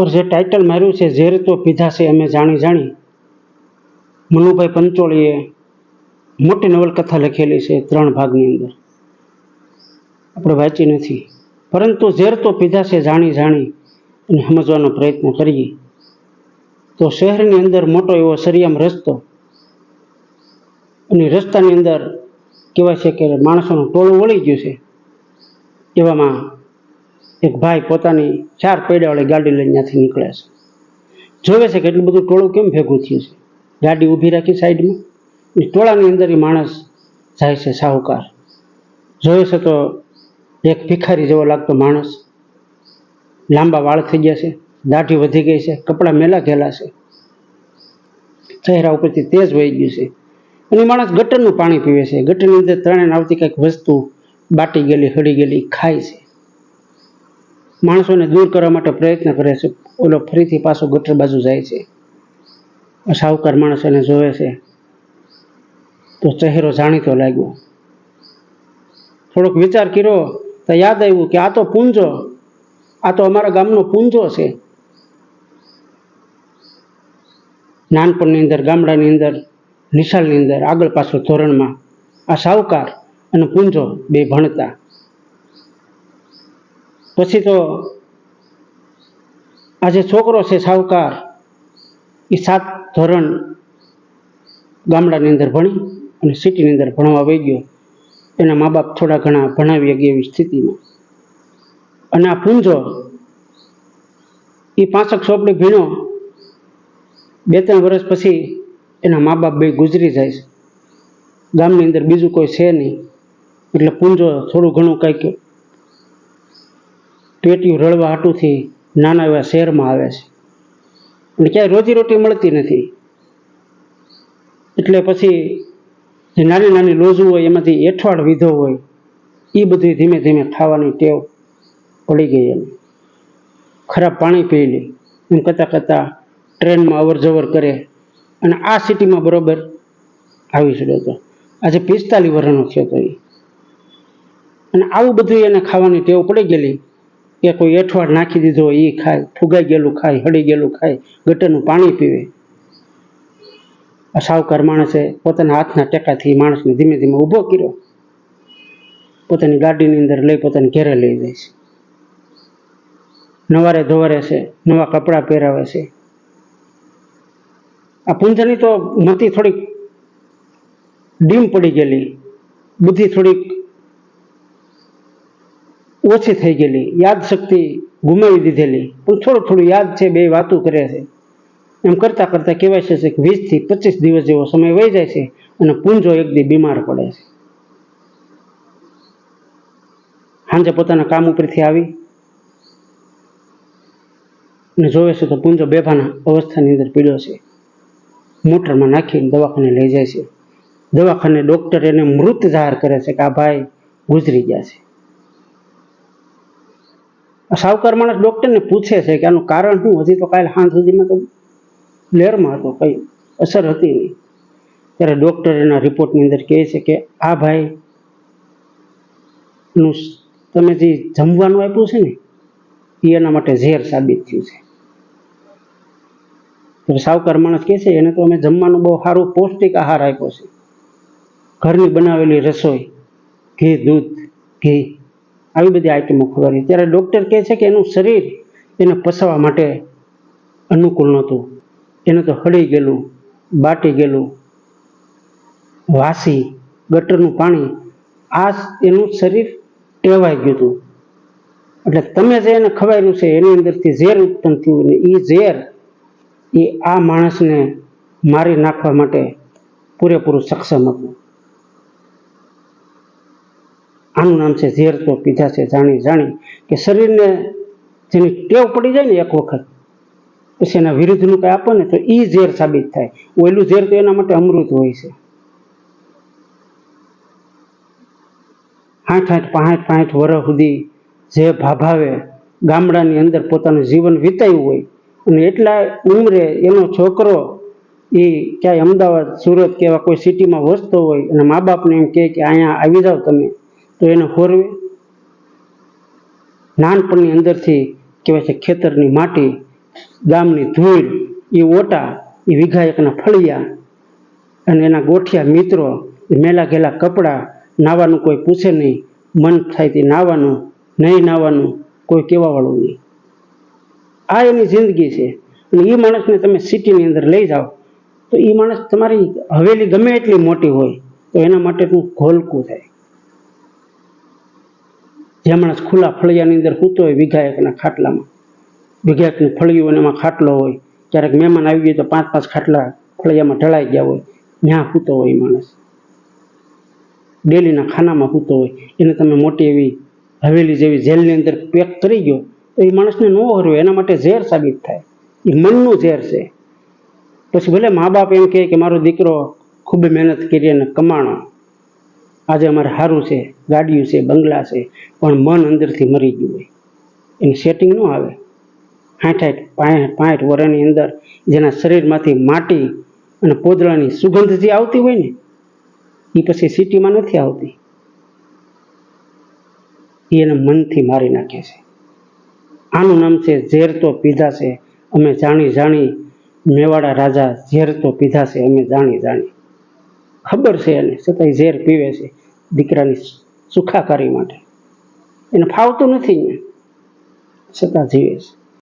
પર જે ટાઇટલ માર્યું છે, ઝેર તો પીધા છે, અમે જાણી જાણી મનુભાઈ પંચોળીએ મોટી નવલકથા લખેલી છે ત્રણ ભાગની અંદર. આપણે વાંચી નથી. પરંતુ ઝેર તો પીધા છે, જાણી જાણી અને સમજવાનો પ્રયત્ન કરીએ. તો શહેરની અંદર મોટો એવો સરિયામ રસ્તો અને રસ્તાની અંદર કહેવાય છે કે માણસોનું ટોળું વળી ગયું છે. એવામાં એક ભાઈ પોતાની ચાર પૈડાવાળી ગાડી લઈને ત્યાંથી નીકળે છે. જોવે છે કે એટલું બધું ટોળું કેમ ભેગું થયું છે? ગાડી ઊભી રાખી સાઈડમાં એ ટોળાની અંદર એ માણસ જાય છે સાહુકાર. જોવે છે તો એક ભિખારી જેવો લાગતો માણસ. લાંબા વાળ થઈ ગયા છે, દાઢી વધી ગઈ છે, કપડાં મેલા ઘેલા છે. ચહેરા ઉપરથી તેજ વહી ગયું છે. અને માણસ ગટરનું પાણી પીવે છે. ગટરની અંદર ત્રણે આવતી કંઈક વસ્તુ બાટી ગયેલી, હળી ગયેલી, ખાય છે. માણસોને દૂર કરવા માટે પ્રયત્ન કરે છે. ઓલો ફરીથી પાછો ગટર બાજુ જાય છે. આ માણસ એને જોવે છે. તો ચહેરો જાણીતો લાગ્યો. થોડોક વિચાર કર્યો, તો યાદ આવ્યું કે આ તો પૂંજો, આ તો અમારા ગામનો પૂંજો છે. નાનપણની અંદર, ગામડાની અંદર, નિશાળની અંદર, આગળ પાછળ ધોરણમાં આ સાવકાર અને પૂંજો બે ભણતા. પછી તો આજે છોકરો છે સાહુકાર એ સાત ધોરણ ગામડાની અંદર ભણી અને સિટીની અંદર ભણવા વહી ગયો એના મા બાપ થોડા ઘણા ભણાવી ગયા એવી સ્થિતિમાં. અને આ પૂંજો એ પાંચક ચોપડી ભીણો બે ત્રણ વર્ષ પછી એના મા બાપ બે ગુજરી જાય છે. ગામની અંદર બીજું કોઈ છે નહીં. એટલે પૂંજો થોડું ઘણું કંઈક પેટીયું રળવા હાટુથી નાના એવા શહેરમાં આવે છે. અને ક્યાંય રોજીરોટી મળતી નથી. એટલે પછી જે નાની નાની લોજુ હોય, એમાંથી એઠવાડ વિધો હોય એ બધી ધીમે ધીમે ખાવાની ટેવ પડી ગઈ એને ખરાબ પાણી પી લે, એમ કરતાં કરતાં ટ્રેનમાં અવર જવર કરે. અને આ સિટીમાં બરોબર આવી ચડ્યો હતો આજે પિસ્તાલીસ વર્ષનો થયો હતો એ અને આવું બધું એને ખાવાની ટેવ પડી ગયેલી. કે કોઈ એઠવાડ નાખી દીધો એ ખાય, ફુગાઈ ગયેલું ખાય, હળી ગયેલું ખાય, ગટરનું પાણી પીવે. આ સાવકાર માણસે પોતાના હાથના ટેકાથી માણસને ધીમે ધીમે ઊભો કર્યો. પોતાની ગાડીની અંદર લઈ પોતાને ઘેરે લઈ જાય છે. નવારે ધોવારે છે, નવા કપડાં પહેરાવે છે. આ પુંજની તો મતી થોડીક ડીમ પડી ગયેલી. બુદ્ધિ થોડીક ઓછી થઈ ગયેલી, યાદશક્તિ ગુમાવી દીધેલી. પણ થોડું થોડું યાદ છે, બે વાતો કરે છે. એમ કરતાં કરતાં કહેવાય છે કે વીસથી પચીસ દિવસ જેવો સમય વહી જાય છે અને પૂંજો એક દી બીમાર પડે છે. સાંજે પોતાના કામ ઉપરથી આવી અને જોવે છે તો પૂંજો બેભાના અવસ્થાની અંદર પીડ્યો છે. મોટરમાં નાખીને દવાખાને લઈ જાય છે. દવાખાને ડૉક્ટર એને મૃત જાહેર કરે છે કે આ ભાઈ ગુજરી ગયા છે. સાવકાર માણસ ડૉક્ટરને પૂછે છે કે આનું કારણ શું? હજી તો કાલે સાંજ સુધીમાં તો લહેરમાં હતો, કંઈ અસર હતી નહીં. ત્યારે ડૉક્ટર એના રિપોર્ટની અંદર કહે છે કે આ ભાઈ નું તમે જે જમવાનું આપ્યું છે ને એ એના માટે ઝેર સાબિત થયું છે. ત્યારે સાવકાર માણસ કહે છે, એને તો અમે જમવાનું બહુ સારું પૌષ્ટિક આહાર આપ્યો છે. ઘરની બનાવેલી રસોઈ, ઘી, દૂધ, ઘી આવી બધી આઈટમો ખવડાવી ત્યારે ડૉક્ટર કહે છે કે એનું શરીર એને પસાવા માટે અનુકૂળ નહોતું. એને તો હળી ગયેલું, બાટી ગયેલું, વાસી, ગટરનું પાણી, આ એનું શરીર ટેવાઈ ગયું હતું. એટલે તમે જે એને ખવાયેલું છે, એની અંદરથી ઝેર ઉત્પન્ન થયું ને એ ઝેર એ આ માણસને મારી નાખવા માટે પૂરેપૂરું સક્ષમ હતું. આનું નામ છે ઝેર તો પીધા છે જાણી જાણી કે શરીરને જેની ટેવ પડી જાય ને એક વખત, પછી એના વિરુદ્ધનું કંઈ આપો ને તો એ ઝેર સાબિત થાય. ઓયલું ઝેર તો એના માટે અમૃત હોય છે. આઠ આઠ પાંઠ પાંઠ વર્ષ સુધી જે ભાભાવે ગામડાની અંદર પોતાનું જીવન વિતાવ્યું હોય અને એટલા ઉંમરે એનો છોકરો એ ક્યાંય અમદાવાદ, સુરત કે એવા કોઈ સિટીમાં વસતો હોય અને મા બાપને એમ કહે કે અહીંયા આવી જાઓ તમે. તો એને હોરવે નાનપણની અંદરથી કહેવાય છે ખેતરની માટી, ગામની ધૂળ એ ઓટા એ વિઘાયકના ફળિયા અને એના ગોઠિયા મિત્રો મેલા ઘેલા કપડાં, નાવાનું કોઈ પૂછે નહીં, મન થાય તે નાવાનું, નહીં નાવાનું, કોઈ કહેવાવાળું નહીં. આ એની જિંદગી છે. અને એ માણસને તમે સિટીની અંદર લઈ જાઓ, તો એ માણસ તમારી હવેલી ગમે એટલી મોટી હોય, તો એના માટેનું ઘોલકું થાય. જે માણસ ખુલ્લા ફળિયાની અંદર સૂતો હોય વિઘાયકના ખાટલામાં. વીઘા એકનું ફળિયું અને એમાં ખાટલો હોય. ક્યારેક મહેમાન આવી ગયો તો પાંચ પાંચ ખાટલા ફળિયામાં ઢળાઈ ગયા હોય. ત્યાં સૂતો હોય માણસ. ડેલીના ખાનામાં સૂતો હોય. એને તમે મોટી એવી હવેલી જેવી જેલની અંદર પેક કરી ગયો તો એ માણસને ન હરવે. એના માટે ઝેર સાબિત થાય. એ મનનું ઝેર છે. પછી ભલે મા બાપ એમ કહે કે મારો દીકરો ખૂબ મહેનત કરી અને કમાણો. આજે અમારે સારું છે ગાડીઓ છે, બંગલા છે, પણ મન અંદરથી મરી ગયું હોય. એનું સેટિંગ ન આવે. આઠ આઠ પાંઠ પાંઠ વર્ષની અંદર જેના શરીરમાંથી માટી અને પોદળાની સુગંધ જે આવતી હોય ને એ પછી સિટીમાં નથી આવતી. એ એને મનથી મારી નાખે છે. આનું નામ છે ઝેર તો પીધા છે. અમે જાણી જાણી મેવાડા રાજા ઝેર તો પીધા છે, અમે જાણી જાણી ખબર છે એને છતાંય ઝેર પીવે છે દીકરાની સુખાકારી માટે. એને ફાવતું નથી ને છતાં જીવે છે.